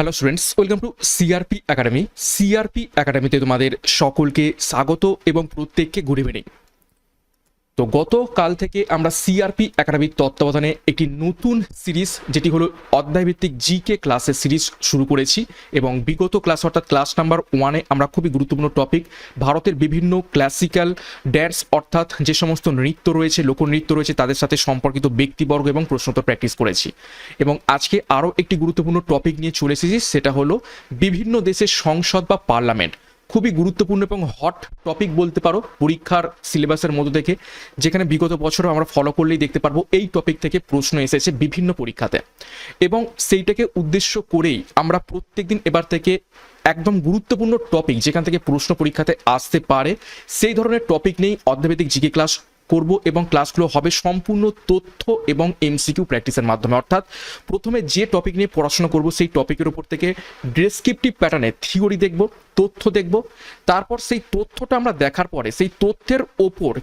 Hello students welcome to CRP academy CRP একাডেমিতে তোমাদের সকলকে স্বাগত এবং প্রত্যেককে গুড ইভিনিং তো গতকাল থেকে আমরা সিআরপি একাডেমির তত্ত্বাবধানে একটি নতুন সিরিজ, যেটি হলো অধ্যায়ভিত্তিক জিকে ক্লাসের সিরিজ শুরু করেছি এবং বিগত ক্লাস অর্থাৎ ক্লাস নাম্বার ওয়ানে আমরা খুবই গুরুত্বপূর্ণ টপিক ভারতের বিভিন্ন ক্লাসিক্যাল ড্যান্স অর্থাৎ যে সমস্ত নৃত্য রয়েছে, লোকনৃত্য রয়েছে, তাদের সাথে সম্পর্কিত ব্যক্তিবর্গ এবং প্রশ্নোত্তর প্র্যাকটিস করেছি। এবং আজকে আরও একটি গুরুত্বপূর্ণ টপিক নিয়ে চলে এসেছি, সেটা হলো বিভিন্ন দেশের সংসদ বা পার্লামেন্ট খুবই গুরুত্বপূর্ণ এবং হট টপিক বলতে পারো পরীক্ষার সিলেবাসের মধ্যে থেকে, যেখানে বিগত বছর আমরা ফলো করলেই দেখতে পারব এই টপিক থেকে প্রশ্ন এসেছে বিভিন্ন পরীক্ষাতে। এবং সেইটাকে উদ্দেশ্য করেই আমরা প্রত্যেকদিন এবার থেকে একদম গুরুত্বপূর্ণ টপিক যেখান থেকে প্রশ্ন পরীক্ষাতে আসতে পারে, সেই ধরনের টপিক নেই অর্ধবেদিক জিকে ক্লাস করব এবং ক্লাসগুলো হবে সম্পূর্ণ তথ্য এবং এমসিকিউ প্র্যাকটিসের মাধ্যমে। অর্থাৎ প্রথমে যে টপিক নিয়ে পড়াশোনা করব সেই টপিকের উপর থেকে ডেসক্রিপটিভ প্যাটার্নে থিওরি দেখব, তথ্য দেখব। তারপর সেই তথ্যটা আমরা দেখার পরে সেই তথ্যের ওপর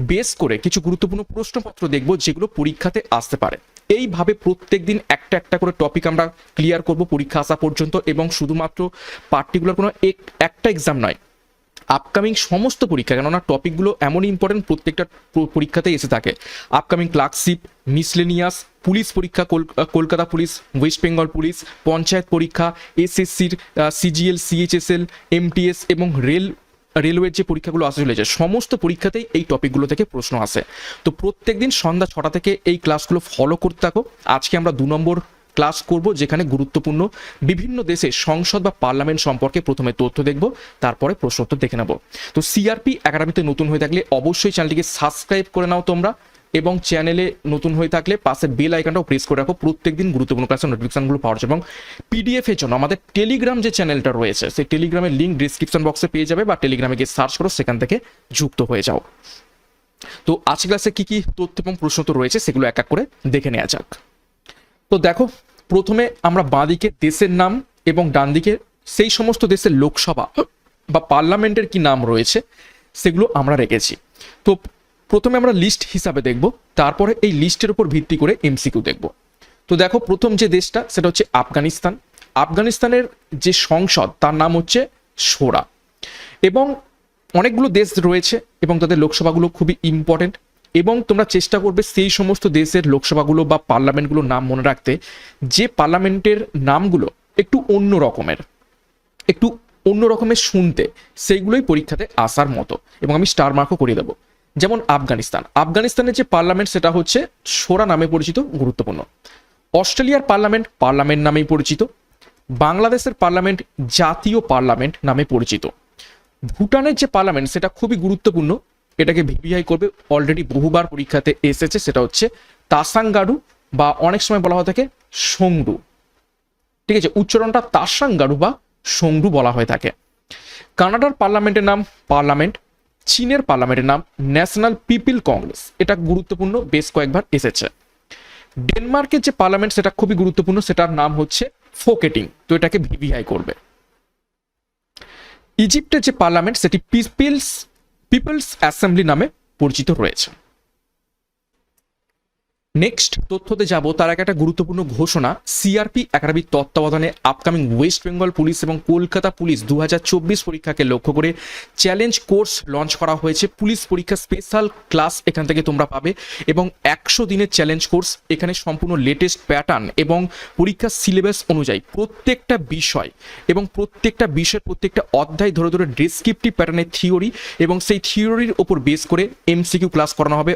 বেস করে কিছু গুরুত্বপূর্ণ প্রশ্নপত্র দেখব যেগুলো পরীক্ষাতে আসতে পারে। এইভাবে প্রত্যেক দিন একটা একটা করে টপিক আমরা ক্লিয়ার করব পরীক্ষা আসা পর্যন্ত এবং শুধুমাত্র পার্টিকুলার কোনো এক- একটা এক্সাম নয় আপকামিং সমস্ত পরীক্ষা, কেননা টপিকগুলো এমনই ইম্পর্টেন্ট প্রত্যেকটা প- পরীক্ষাতেই এসে থাকে। আপকামিং ক্লার্কশিপ মিসলেনিয়াস পুলিশ পরীক্ষা, কোল- Kolkata police West Bengal police panchayat পরীক্ষা এসএসসির সিজিএল সিএইচএসএল এমটিএস এবং রেল রেলওয়ের যে পরীক্ষাগুলো আসে চলেছে, সমস্ত পরীক্ষাতেই এই টপিকগুলো থেকে প্রশ্ন আসে। তো প্রত্যেকদিন সন্ধ্যা ছটা থেকে এই ক্লাসগুলো ফলো করতে থাকো। আজকে আমরা দু নম্বর ক্লাস করব, যেখানে গুরুত্বপূর্ণ বিভিন্ন দেশে সংসদ বা পার্লামেন্ট সম্পর্কে প্রথমে তথ্য দেখব, তারপরে প্রশ্নোত্তর দেখে নেব। তো সিআরপি একাডেমিতে নতুন হয়ে থাকলে অবশ্যই চ্যানেলটিকে সাবস্ক্রাইব করে নাও তোমরা এবং চ্যানেলে নতুন হয়ে থাকলে পাশে বেল আইকনটাও প্রেস করে রাখো। প্রত্যেকদিন গুরুত্বপূর্ণ ক্লাসের নোটিফিকেশনগুলো জন্য এবং পিডিএফ এর জন্য আমাদের টেলিগ্রাম যে চ্যানেলটা রয়েছে, সেই টেলিগ্রামের লিঙ্ক ডিসক্রিপশন বক্সে পেয়ে যাবে বা টেলিগ্রামে গিয়ে সার্চ করো, সেখান থেকে যুক্ত হয়ে যাও। তো আজ ক্লাসে কি কি তথ্য এবং প্রশ্ন তো রয়েছে সেগুলো এক এক করে দেখে নেওয়া যাক। তো দেখো প্রথমে আমরা বাঁদিকে দেশের নাম এবং ডান দিকে সেই সমস্ত দেশের লোকসভা বা পার্লামেন্টের কি নাম রয়েছে, সেগুলো আমরা রেখেছি। তো প্রথমে আমরা লিস্ট হিসাবে দেখব, তারপরে এই লিস্টের উপর ভিত্তি করে এমসিকিউ দেখব। তো দেখো, প্রথম যে দেশটা, সেটা হচ্ছে আফগানিস্তান। আফগানিস্তানের যে সংসদ, তার নাম হচ্ছে সোরা। এবং অনেকগুলো দেশ রয়েছে এবং তাদের লোকসভাগুলো খুবই ইম্পর্টেন্ট এবং তোমরা চেষ্টা করবে সেই সমস্ত দেশের লোকসভাগুলো বা পার্লামেন্টগুলোর নাম মনে রাখতে, যে পার্লামেন্টের নামগুলো একটু অন্য রকমের, একটু অন্য রকমের শুনতে, সেইগুলোই পরীক্ষাতে আসার মতো। এবং আমি স্টার মার্কও করিয়ে দেবো। যেমন আফগানিস্তান। আফগানিস্তানের যে পার্লামেন্ট, সেটা হচ্ছে সোরা নামে পরিচিত, গুরুত্বপূর্ণ। অস্ট্রেলিয়ার পার্লামেন্ট পার্লামেন্ট নামেই পরিচিত। বাংলাদেশের পার্লামেন্ট জাতীয় পার্লামেন্ট নামে পরিচিত। ভুটানের যে পার্লামেন্ট, সেটা খুবই গুরুত্বপূর্ণ। এটাকে ভিভিআই করবে। অলরেডি বহুবার পরীক্ষাতে এসেছে, সেটা হচ্ছে তাসাঙ্গারু বা অনেক সময় বলা হয়ে থাকে সংরু। ঠিক আছে, উচ্চারণটা তাসাঙ্গারু বা সংরু বলা হয়ে থাকে। কানাডার পার্লামেন্টের নাম পার্লামেন্ট, চীনের পার্লামেন্টের নাম ন্যাশনাল পিপিল কংগ্রেস। এটা গুরুত্বপূর্ণ, বেশ কয়েকবার এসেছে। ডেনমার্কের যে পার্লামেন্ট, সেটা খুবই গুরুত্বপূর্ণ, সেটার নাম হচ্ছে ফোকেটিং। তো এটাকে ভিভিআই করবে। ইজিপ্টের যে পার্লামেন্ট, সেটি পিপলস পিপলস অ্যাসেম্বলি নামে পরিচিত রয়েছে। নেক্সট তথ্যতে যাব, তার আগে একটা গুরুত্বপূর্ণ ঘোষণা। সিআরপি একাডেমির তত্ত্বাবধানে আপকামিং ওয়েস্ট বেঙ্গল পুলিশ এবং কলকাতা পুলিশ দু হাজার চব্বিশ পরীক্ষাকে লক্ষ্য করে চ্যালেঞ্জ কোর্স লঞ্চ করা হয়েছে। পুলিশ পরীক্ষা স্পেশাল ক্লাস এখান থেকে তোমরা পাবে এবং একশো দিনের চ্যালেঞ্জ কোর্স এখানে সম্পূর্ণ লেটেস্ট প্যাটার্ন এবং পরীক্ষার সিলেবাস অনুযায়ী প্রত্যেকটা বিষয় এবং প্রত্যেকটা বিষয়ের প্রত্যেকটা অধ্যায় ধরে ধরে ডেসক্রিপটিভ প্যাটার্নের থিওরি এবং সেই থিওরির ওপর বেস করে এমসিকিউ ক্লাস করানো হবে।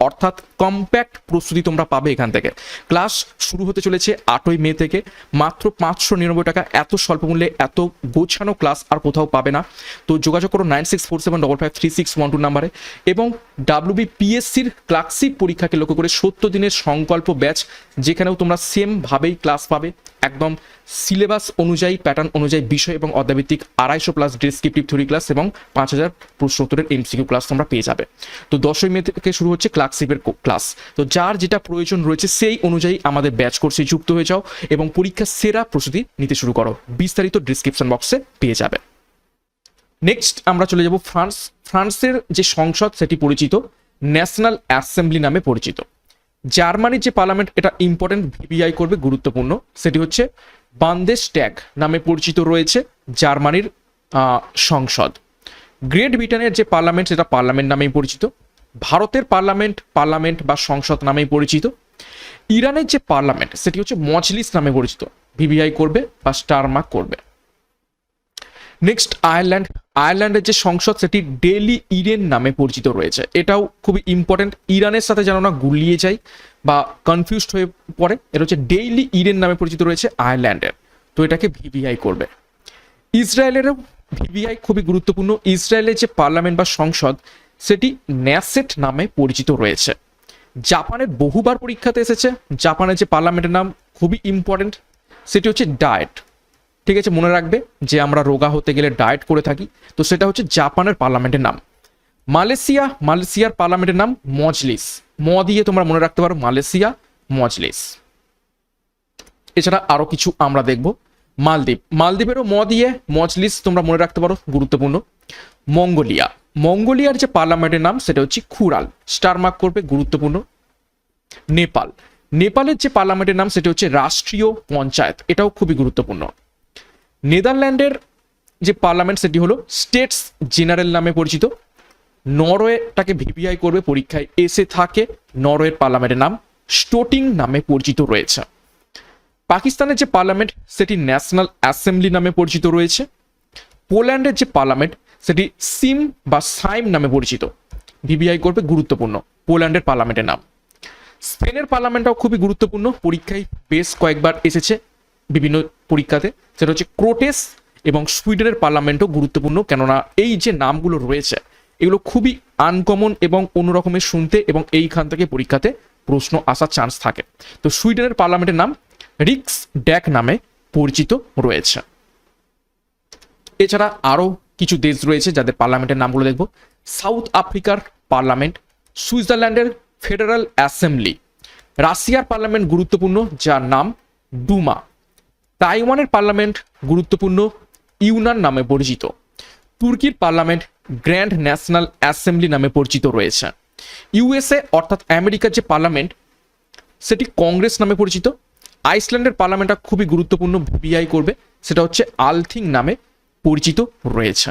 অর্থাৎ কম্প্যাক্ট প্রস্তুতি তোমরা পাবে এখান থেকে। ক্লাস শুরু হতে চলেছে আটই মে থেকে। মাত্র পাঁচশো নিরানব্বই টাকা, এত স্বল্প মূল্যে এত গোছানো ক্লাস আর কোথাও পাবে না। তো যোগাযোগ করো nine six four seven double five three six one two নাম্বারে এবং ডাব্লিউবি পিএসসির ক্লার্কশিপ পরীক্ষাকে লক্ষ্য করে সত্তর দিনের সংকল্প ব্যাচ, যেখানেও তোমরা সেমভাবেই ক্লাস পাবে। একদম সিলেবাস অনুযায়ী প্যাটার্ন অনুযায়ী বিষয় এবং অধ্যাভিত্তিক আড়াইশো প্লাস ডেসক্রিপটিভ থিওরি ক্লাস এবং পাঁচ হাজার প্রশ্ন উত্তরের এমসিকিউ ক্লাস তোমরা পেয়ে যাবে। তো দশই মে থেকে শুরু হচ্ছে ক্লার্কশিপের ক্লাস তো যার যেটা প্রয়োজন রয়েছে সেই অনুযায়ী আমাদের ব্যাচ কোর্সে যুক্ত হয়ে যাও এবং পরীক্ষার সেরা প্রস্তুতি নিতে শুরু করো। বিস্তারিত ডিসক্রিপশন বক্সে পেয়ে যাবে। নেক্সট আমরা চলে যাব ফ্রান্স ফ্রান্সের যে সংসদ, সেটি পরিচিত। ন্যাশনাল অ্যাসেম্বলি নামে পরিচিত। জার্মানির যে পার্লামেন্ট এটা ইম্পর্টেন্ট ভিভিআই করবে, গুরুত্বপূর্ণ। সেটি হচ্ছে বান্দেশ ট্যাগ নামে পরিচিত রয়েছে জার্মানির সংসদ। গ্রেট ব্রিটেনের যে পার্লামেন্ট, সেটা পার্লামেন্ট নামেই পরিচিত। ভারতের পার্লামেন্ট পার্লামেন্ট বা সংসদ নামেই পরিচিত। ইরানের যে পার্লামেন্ট, সেটি হচ্ছে মজলিস নামে পরিচিত। ভিভিআই করবে বা স্টার মার্ক করবে। নেক্সট আয়ারল্যান্ড আয়ারল্যান্ডের যে সংসদ, সেটি ডেলি ইরেন নামে পরিচিত রয়েছে। এটাও খুবই ইম্পর্টেন্ট ইরানের সাথে যেন না গুলিয়ে যায় বা কনফিউজড হয়ে পড়ে এটা হচ্ছে ডেইলি ইরেন নামে পরিচিত রয়েছে আয়ারল্যান্ডের তো এটাকে ভিভিআই করবে। ইসরায়েলেরও ভিভিআই খুবই গুরুত্বপূর্ণ। ইসরায়েলের যে পার্লামেন্ট বা সংসদ, সেটি ন্যাসেট নামে পরিচিত রয়েছে। জাপানের বহুবার পরীক্ষাতে এসেছে। জাপানের যে পার্লামেন্টের নাম খুবই ইম্পর্টেন্ট সেটি হচ্ছে ডায়েট ঠিক আছে, মনে রাখবে যে আমরা রোগা হতে গেলে ডায়েট করে থাকি। তো সেটা হচ্ছে জাপানের পার্লামেন্টের নাম। মালয়েশিয়া, মালয়েশিয়ার পার্লামেন্টের নাম মজলিস। ম দিয়ে তোমরা মনে রাখতে পারো মালয়েশিয়া, মজলিস। এছাড়া আরও কিছু আমরা দেখব। মালদ্বীপ। মালদ্বীপেরও ম দিয়ে মজলিস তোমরা মনে রাখতে পারো, গুরুত্বপূর্ণ। মঙ্গোলিয়া। মঙ্গোলিয়ার যে পার্লামেন্টের নাম, সেটা হচ্ছে খুরাল। স্টার মার্ক করবে, গুরুত্বপূর্ণ। নেপাল। নেপালের যে পার্লামেন্টের নাম, সেটা হচ্ছে রাষ্ট্রীয় পঞ্চায়েত। এটাও খুবই গুরুত্বপূর্ণ। নেদারল্যান্ডের যে পার্লামেন্ট, সেটি হলো স্টেটস জেনারেল নামে পরিচিত। নরওয়েটাকে ভিভিআই করবে পরীক্ষায় এসে থাকে। নরওয়ের পার্লামেন্টের নাম স্টোটিং নামে পরিচিত রয়েছে। পাকিস্তানের যে পার্লামেন্ট, সেটি ন্যাশনাল অ্যাসেম্বলি নামে পরিচিত রয়েছে। পোল্যান্ডের যে পার্লামেন্ট, সেটি সিম বা সাইম নামে পরিচিত। ভিভিআই করবে গুরুত্বপূর্ণ পোল্যান্ডের পার্লামেন্টের নাম। স্পেনের পার্লামেন্টটাও খুবই গুরুত্বপূর্ণ, পরীক্ষায় বেশ কয়েকবার এসেছে। বিভিন্ন পরীক্ষাতে, সেটা হচ্ছে ক্রোটেস এবং সুইডেনের পার্লামেন্টও গুরুত্বপূর্ণ, কেননা এই যে নামগুলো রয়েছে, এগুলো খুবই আনকমন এবং অন্যরকমের শুনতে এবং এইখান থেকে পরীক্ষাতে প্রশ্ন আসার চান্স থাকে। তো সুইডেনের পার্লামেন্টের নাম রিক্স ড্যাক নামে পরিচিত রয়েছে। এছাড়া আরও কিছু দেশ রয়েছে যাদের পার্লামেন্টের নামগুলো দেখব। সাউথ আফ্রিকার পার্লামেন্ট, সুইজারল্যান্ডের ফেডারেল অ্যাসেম্বলি, রাশিয়ার পার্লামেন্ট গুরুত্বপূর্ণ, যার নাম ডুমা। তাইওয়ানের পার্লামেন্ট গুরুত্বপূর্ণ, ইউনান নামে পরিচিত। তুর্কির পার্লামেন্ট গ্র্যান্ড ন্যাশনাল অ্যাসেম্বলি নামে পরিচিত রয়েছে। ইউএসএ অর্থাৎ আমেরিকার যে পার্লামেন্ট, সেটি কংগ্রেস নামে পরিচিত। আইসল্যান্ডের পার্লামেন্টটা খুবই গুরুত্বপূর্ণ ভিভিআই করবে, সেটা হচ্ছে আলথিং নামে পরিচিত রয়েছে।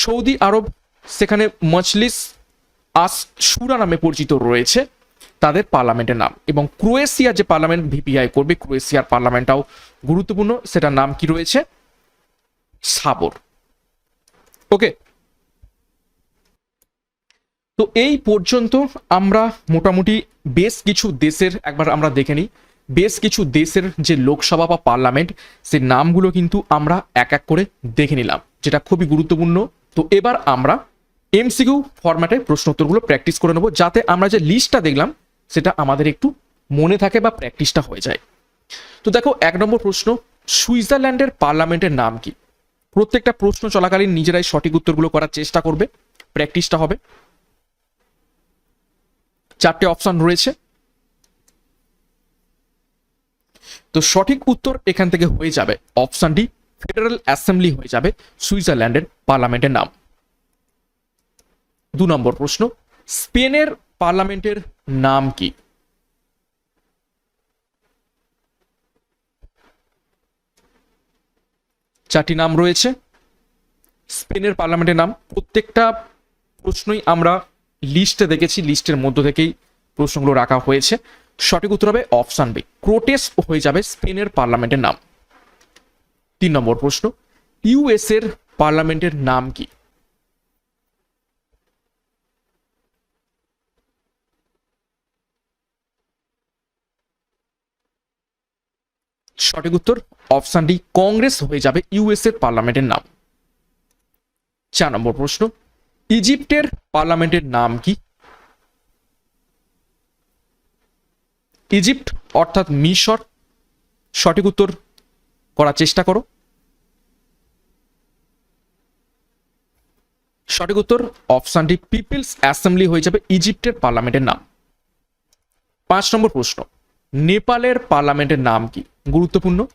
সৌদি আরব, সেখানে মজলিস আস সুরা নামে পরিচিত রয়েছে। তাদের পার্লামেন্টের নাম। এবং ক্রোয়েশিয়া যে পার্লামেন্ট, ভিপিআই করবে, ক্রোয়েশিয়ার পার্লামেন্টটাও গুরুত্বপূর্ণ। সেটার নাম কি রয়েছে? সাবর। ওকে। তো এই পর্যন্ত আমরা মোটামুটি বেশ কিছু দেশের, একবার আমরা দেখে নিই, বেশ কিছু দেশের যে লোকসভা বা পার্লামেন্ট, সে নামগুলো কিন্তু আমরা এক এক করে দেখে নিলাম, যেটা খুবই গুরুত্বপূর্ণ। তো এবার আমরা এমসিকিউ ফরম্যাটে প্রশ্ন উত্তরগুলো প্র্যাকটিস করে নেব, যাতে আমরা যে লিস্টটা দেখলাম সেটা আমাদের একটু মনে থাকে বা প্র্যাকটিসটা হয়ে যায়। তো দেখো, এক নম্বর প্রশ্ন, সুইজারল্যান্ডের পার্লামেন্টের নাম কি? প্রত্যেকটা প্রশ্ন চলাকালীন নিজেরাই সঠিক উত্তরগুলো করার চেষ্টা করবে প্র্যাকটিসটা হবে। চারটে অপশন রয়েছে। তো সঠিক উত্তর এখান থেকে হয়ে যাবে অপশন ডি ফেডারেল অ্যাসেম্বলি হয়ে যাবে সুইজারল্যান্ডের পার্লামেন্টের নাম। দু নম্বর প্রশ্ন, স্পেনের পার্লামেন্টের নাম কি? চারটি নাম রয়েছে। স্পেনের পার্লামেন্টের নাম। প্রত্যেকটা প্রশ্নই আমরা লিস্টে দেখেছি, লিস্টের মধ্য থেকেই প্রশ্নগুলো রাখা হয়েছে। সঠিক উত্তর হবে অপশান বি। ক্রোটেস হয়ে যাবে স্পেনের পার্লামেন্টের নাম। তিন নম্বর প্রশ্ন ইউএস এর পার্লামেন্টের নাম কি? সঠিক উত্তর অপশান ডি কংগ্রেস হয়ে যাবে ইউএস এর পার্লামেন্টের নাম। চার নম্বর প্রশ্ন, ইজিপ্টের পার্লামেন্টের নাম কি? ইজিপ্ট অর্থাৎ মিশর। সঠিক উত্তর করার চেষ্টা করো। সঠিক উত্তর অপশান ডি পিপলস অ্যাসেম্বলি হয়ে যাবে ইজিপ্টের পার্লামেন্টের নাম। পাঁচ নম্বর প্রশ্ন নেপালের পার্লামেন্টের নাম কি? গুরুত্বপূর্ণ?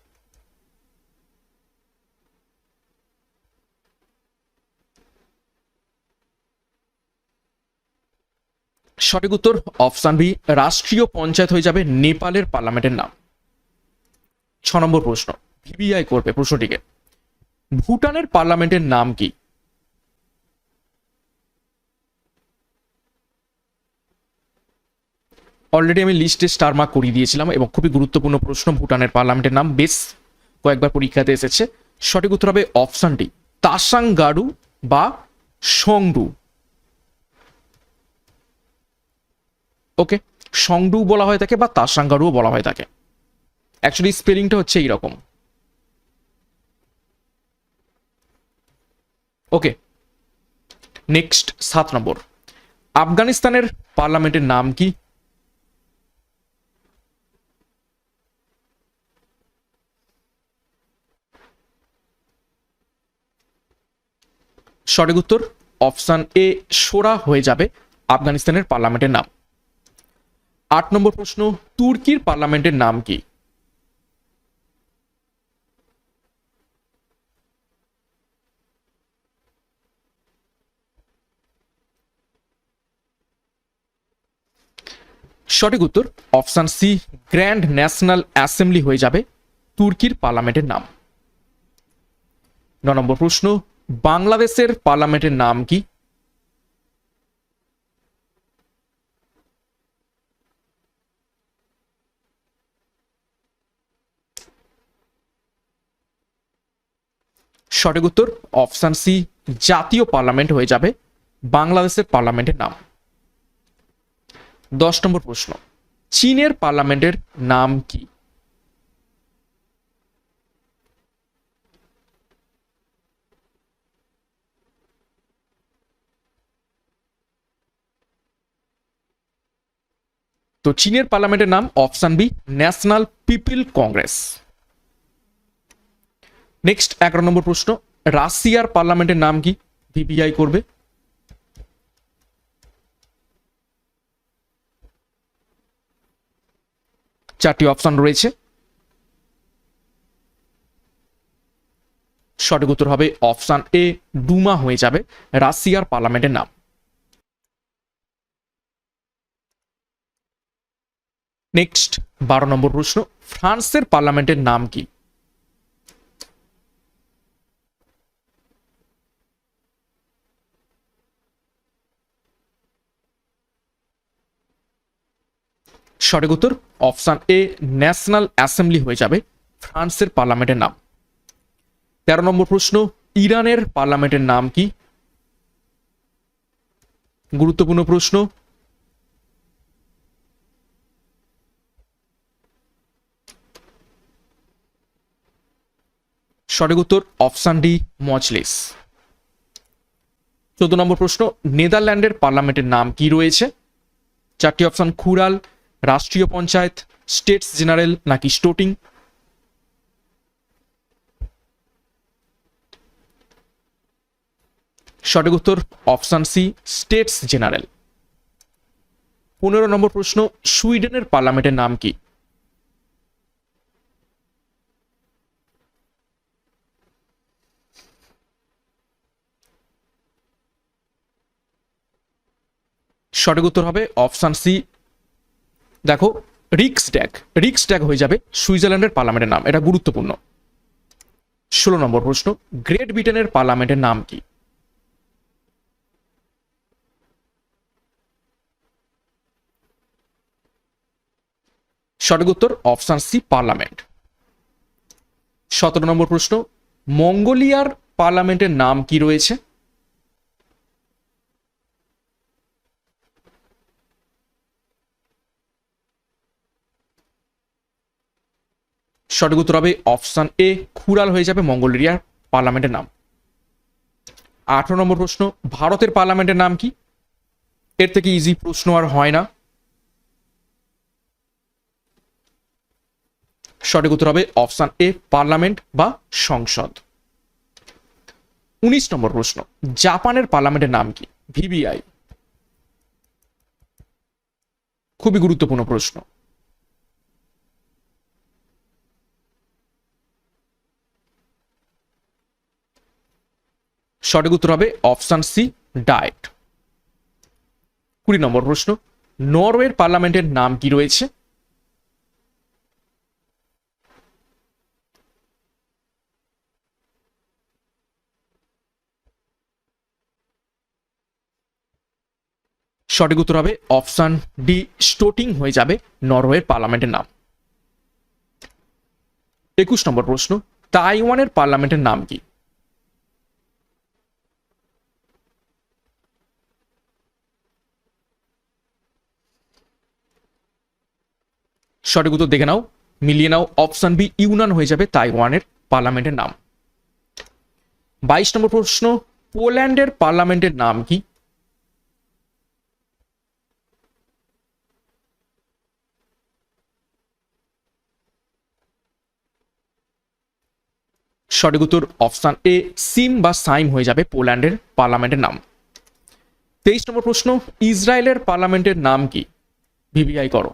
সঠিক উত্তর অপশান বি, রাষ্ট্রীয় পঞ্চায়েত হয়ে যাবে নেপালের পার্লামেন্টের নাম। ছ নম্বর প্রশ্ন ভিভিআই করবে প্রশ্নটিকে। ভুটানের পার্লামেন্টের নাম কি? অলরেডি আমি লিস্টে স্টার মার্ক করিয়ে দিয়েছিলাম এবং খুবই গুরুত্বপূর্ণ প্রশ্ন ভুটানের পার্লামেন্টের নাম বেশ কয়েকবার পরীক্ষাতে এসেছে। সঠিক উত্তর হবে অপশন ডি তাসাংগারু বা সংডু ওকে সংডু বলা হয় থাকে বা তাসাঙ্গারুও বলা হয় থাকে অ্যাকচুয়ালি স্পেলিংটা হচ্ছে এইরকম। ওকে নেক্সট সাত নম্বর। আফগানিস্তানের পার্লামেন্টের নাম কি? সঠিক উত্তর, অপশান এ, সোরা হয়ে যাবে আফগানিস্তানের পার্লামেন্টের নাম। আট নম্বর প্রশ্ন, তুর্কির পার্লামেন্টের নাম কি? সঠিক উত্তর, option C, grand national assembly হয়ে যাবে তুর্কির পার্লামেন্টের নাম। ন নম্বর প্রশ্ন বাংলাদেশের পার্লামেন্টের নাম কি? সঠিক উত্তর, অপশান সি, জাতীয় পার্লামেন্ট হয়ে যাবে বাংলাদেশের পার্লামেন্টের নাম। দশ নম্বর প্রশ্ন, চীনের পার্লামেন্টের নাম কি? তো চীনের পার্লামেন্টের নাম option B, national people congress. Next এগারো নম্বর প্রশ্ন, রাশিয়ার পার্লামেন্টের নাম কি? ভিপিআই করবে। চারটি অপশন রয়েছে। সঠিক উত্তর হবে অপশান এ, ডুমা হয়ে যাবে রাশিয়ার পার্লামেন্টের নাম। নেক্সট বারো নম্বর প্রশ্ন, ফ্রান্সের পার্লামেন্টের নাম কি? সঠিক উত্তর, অপশান এ, ন্যাশনাল অ্যাসেম্বলি হয়ে যাবে ফ্রান্সের পার্লামেন্টের নাম। তেরো নম্বর প্রশ্ন, ইরানের পার্লামেন্টের নাম কি? গুরুত্বপূর্ণ প্রশ্ন সঠিক উত্তর অপশান ডি, মজলিস। চোদ্দ নম্বর প্রশ্ন, নেদারল্যান্ডের পার্লামেন্টের নাম কি রয়েছে? চারটি অপশান, খুরাল, রাষ্ট্রীয় পঞ্চায়েত, স্টেটস জেনারেল নাকি স্টোটিং? সঠিক উত্তর অপশান সি, স্টেটস জেনারেল। পনেরো নম্বর প্রশ্ন, সুইডেনের পার্লামেন্টের নাম কি? সঠিক উত্তর হবে অপশান সি। দেখো রিক্স ড্যাগ রিক্স ট্যাগ হয়ে যাবে সুইজারল্যান্ডের পার্লামেন্টের নাম, এটা গুরুত্বপূর্ণ। ষোলো নম্বর প্রশ্ন গ্রেট ব্রিটেনের পার্লামেন্টের নাম কি? সঠিক উত্তর অপশান সি, পার্লামেন্ট। সতেরো নম্বর প্রশ্ন, মঙ্গোলিয়ার পার্লামেন্টের নাম কি রয়েছে? সঠিক উত্তর হবে অপশান এ খুরাল হয়ে যাবে মঙ্গোলিয়ার পার্লামেন্টের নাম। আঠারো নম্বর প্রশ্ন, ভারতের পার্লামেন্টের নাম কি? এর থেকে ইজি প্রশ্ন আর হয় না। সঠিক উত্তর হবে অপশান এ, পার্লামেন্ট বা সংসদ। উনিশ নম্বর প্রশ্ন, জাপানের পার্লামেন্টের নাম কি? ভিবিআই খুবই গুরুত্বপূর্ণ প্রশ্ন। সঠিক উত্তর হবে অপশান সি, ডায়েট। কুড়ি নম্বর প্রশ্ন, নরওয়ের পার্লামেন্টের নাম কি রয়েছে? সঠিক উত্তর হবে অপশান ডি, স্টোটিং হয়ে যাবে নরওয়ের পার্লামেন্টের নাম। একুশ নম্বর প্রশ্ন, তাইওয়ানের পার্লামেন্টের নাম কি? সঠিক উত্তর দেখে নাও। মিলিয়ে নাও অপশন বি ইউনান হয়ে যাবে তাইওয়ানের পার্লামেন্টের নাম। বাইশ নম্বর প্রশ্ন, পোল্যান্ডের পার্লামেন্টের নাম কি? সঠিক উত্তর অপশন এ সিম বা সাইম হয়ে যাবে পোল্যান্ডের পার্লামেন্টের নাম। তেইশ নম্বর প্রশ্ন, ইসরায়েলের পার্লামেন্টের নাম কি? ভিভিআই করো।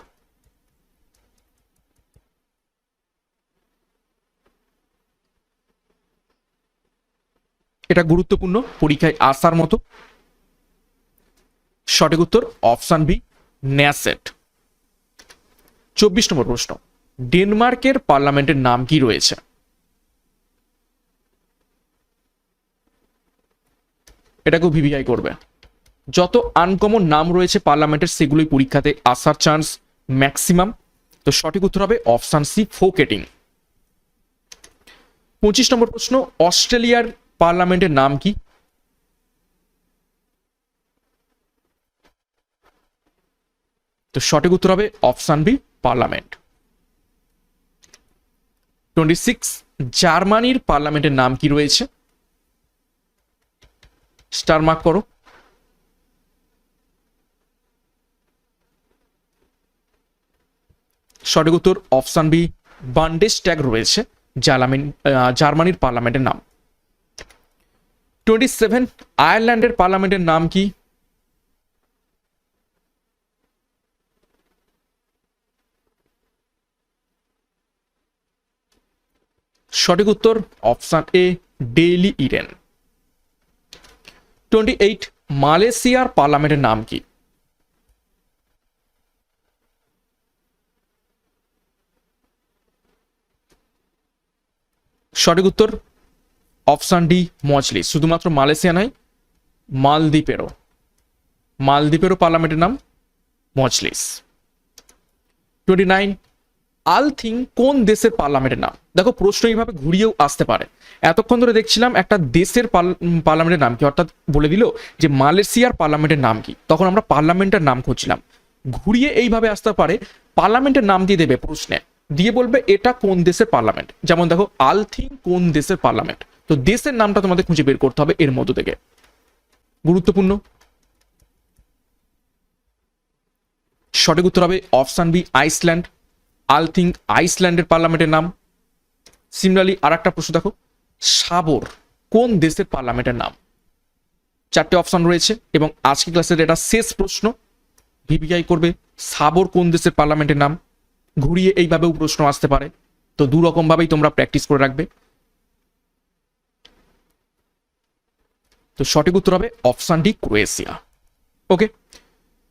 এটা গুরুত্বপূর্ণ পরীক্ষায় আসার মতো। সঠিক উত্তর অপশন বি, ন্যাসেট। চব্বিশ নম্বর প্রশ্ন, ডেনমার্কের পার্লামেন্টের নাম কি রয়েছে? এটাকেও ভিভিআই করবে। যত আনকমন নাম রয়েছে পার্লামেন্টের, সেগুলোই পরীক্ষাতে আসার চান্স ম্যাক্সিমাম। তো সঠিক উত্তর হবে অপশন সি, ফোকেটিং। পঁচিশ নম্বর প্রশ্ন, অস্ট্রেলিয়ার পার্লামেন্টের নাম কি? তো সঠিক উত্তর হবে option B, parliament. Twenty six, জার্মানির পার্লামেন্টের নাম কি রয়েছে? স্টার মার্ক করো। সঠিক উত্তর অপশন বি বান্ডেস ট্যাগ রয়েছে জার্মানি জার্মানির পার্লামেন্টের নাম। টোয়েন্টি সেভেন আয়ারল্যান্ডের পার্লামেন্টের নাম কি? সঠিক উত্তর অপশন এ ডেইলি ইডেন টোয়েন্টি এইট মালয়েশিয়ার পার্লামেন্টের নাম কি? সঠিক উত্তর অপশান ডি মজলিস শুধুমাত্র মালয়েশিয়া নয়, মালদ্বীপেরও। মালদ্বীপেরও পার্লামেন্টের নাম মজলিস। টোয়েন্টি নাইন, আলথিং কোন দেশের পার্লামেন্টের নাম? দেখো, প্রশ্ন এইভাবে ঘুরিয়েও আসতে পারে। এতক্ষণ ধরে দেখছিলাম একটা দেশের পার্লামেন্টের নাম কি? অর্থাৎ বলে দিল যে মালয়েশিয়ার পার্লামেন্টের নাম কি? তখন আমরা পার্লামেন্টের নাম খুঁজছিলাম। ঘুরিয়ে এইভাবে আসতে পারে, পার্লামেন্টের নাম দিয়ে দেবে প্রশ্নে। দিয়ে বলবে এটা কোন দেশের পার্লামেন্ট? যেমন দেখো, আলথিং কোন দেশের পার্লামেন্ট? তো দেশের নামটা তোমাদের খুঁজে বের করতে হবে এর মধ্য থেকে। গুরুত্বপূর্ণ। সঠিক উত্তর হবে অপশান বি, আইসল্যান্ড। আলথিং আইসল্যান্ডের পার্লামেন্টের নাম। সিমিলারলি আর একটা প্রশ্ন দেখো। সাবর কোন দেশের পার্লামেন্টের নাম? চারটে অপশন রয়েছে এবং আজকে ক্লাসের এটা শেষ প্রশ্ন। ভিভিআই করবে সাবর কোন দেশের পার্লামেন্টের নাম। ঘুরিয়ে এইভাবেও প্রশ্ন আসতে পারে। তো দু রকম ভাবেই তোমরা প্র্যাকটিস করে রাখবে। তো সঠিক উত্তর হবে অপশান ডি, ক্রোয়েশিয়া। ওকে?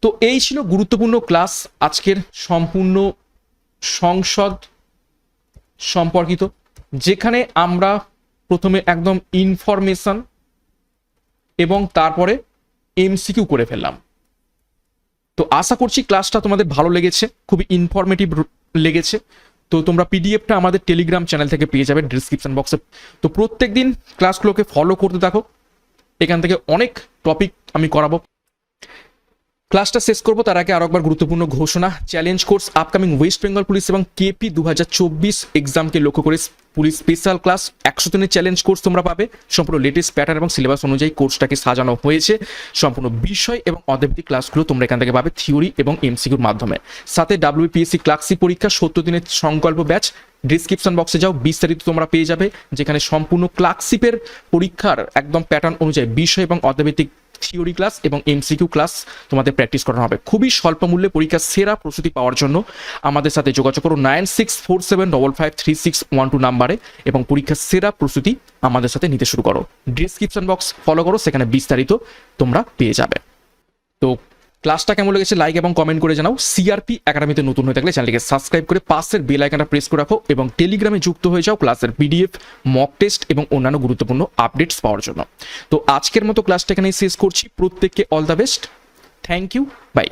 তো এই ছিল গুরুত্বপূর্ণ ক্লাস আজকের সম্পূর্ণ সংসদ সম্পর্কিত, যেখানে আমরা প্রথমে একদম ইনফরমেশন এবং তারপরে এমসিকিউ করে ফেললাম। তো আশা করছি ক্লাসটা তোমাদের ভালো লেগেছে খুবই ইনফরমেটিভ লেগেছে। তো তোমরা পিডিএফটা আমাদের টেলিগ্রাম চ্যানেল থেকে পেয়ে যাবে ডিসক্রিপশন বক্সে তো প্রত্যেক দিন ক্লাসগুলোকে ফলো করতে থাকো। এখান থেকে অনেক টপিক আমি করাবো। ক্লাসটা শেষ করব, তার আগে আরও একবার গুরুত্বপূর্ণ ঘোষণা। Challenge course upcoming West Bengal police এবং কেপি দু হাজার চব্বিশ এক্সামকে লক্ষ্য করে পুলিশ স্পেশাল ক্লাস একশো দিনের চ্যালেঞ্জ কোর্স তোমরা পাবে। সম্পূর্ণ লেটেস্ট প্যাটার্ন এবং সিলেবাস অনুযায়ী কোর্সটাকে সাজানো হয়েছে। সম্পূর্ণ বিষয় এবং অধ্যাপতিক ক্লাসগুলো তোমরা এখান থেকে পাবে থিওরি এবং এমসিকিউর মাধ্যমে। সাথে ডাব্লিউপিএসসি ক্লাসি পরীক্ষা, সত্তর দিনের সংকল্প ব্যাচ ডিসক্রিপশন বক্সে যাও, বিস্তারিত তোমরা পেয়ে যাবে, যেখানে সম্পূর্ণ ক্লার্কশিপের পরীক্ষার একদম প্যাটার্ন অনুযায়ী বিষয় এবং অধ্যাপতিক থিওরি ক্লাস এবং এমসিকিউ ক্লাস তোমাদের প্র্যাকটিস করানো হবে। খুবই স্বল্প মূল্যে পরীক্ষার সেরা প্রস্তুতি পাওয়ার জন্য আমাদের সাথে যোগাযোগ করো nine six four seven double five three six one two নাম্বারে এবং পরীক্ষার সেরা প্রস্তুতি আমাদের সাথে নিতে শুরু করো। ডিসক্রিপশন বক্স ফলো করো, সেখানে বিস্তারিত তোমরা পেয়ে যাবে। তো ক্লাসটা কেমন লেগেছে লাইক এবং কমেন্ট করে জানাও। সিআরপি একাডেমিতে নতুন হয়ে থাকলে চ্যানেলকে সাবস্ক্রাইব করে পাশের বেল আইকনটা প্রেস করে রাখো এবং টেলিগ্রামে যুক্ত হয়ে যাও ক্লাসের পিডিএফ মক টেস্ট এবং অন্যান্য গুরুত্বপূর্ণ আপডেটস পাওয়ার জন্য। তো আজকের মতো ক্লাসটা এখানেই শেষ করছি। প্রত্যেককে all the best thank you bye